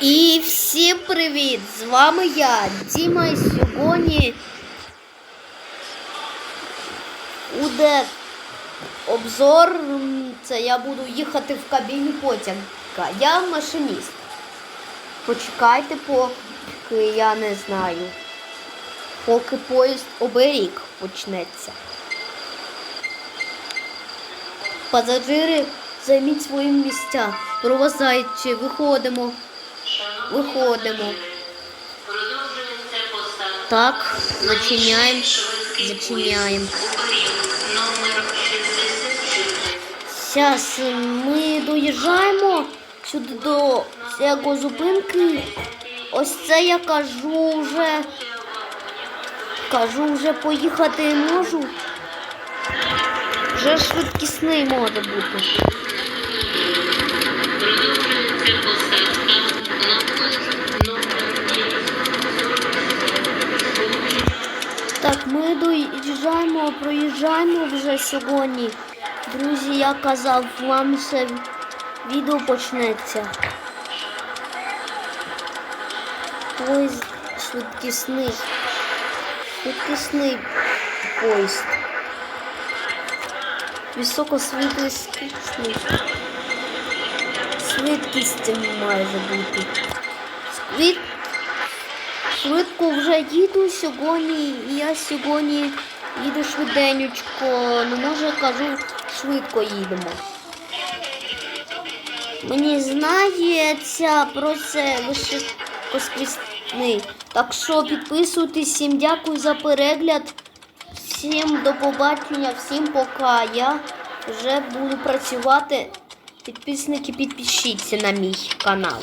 І всім привіт! З вами я, Діма, і сьогодні буде обзор. Це я буду їхати в кабіні потяга. Я машиніст. Почекайте, поки я не знаю. Поки поїзд оберіг почнеться. Пасажири, займіть свої місця. Провозайте, виходимо. Виходимо. Так, зачиняємо. Зачиняємо. Зараз ми доїжджаємо сюди до цього зупинки. Ось це я кажу вже. Кажу, вже поїхати можу. Вже швидкісний може бути. Так, ми доїжджаємо, проїжджаємо вже сьогодні. Друзі, я казав, вам ще відео почнеться. Поїзд швидкісний. Швидкісний поїзд. Високосвітлісний. Швидкість майже бути. Швид... Швидко вже їду сьогодні, і я сьогодні їду швиденючко. Ну, може кажу, швидко їдемо. Мені знається про це високоскрісний. Так що підписуйтесь, всім дякую за перегляд. Всім до побачення, всім пока. Я вже буду працювати. Підписники, підпишіться на мій канал.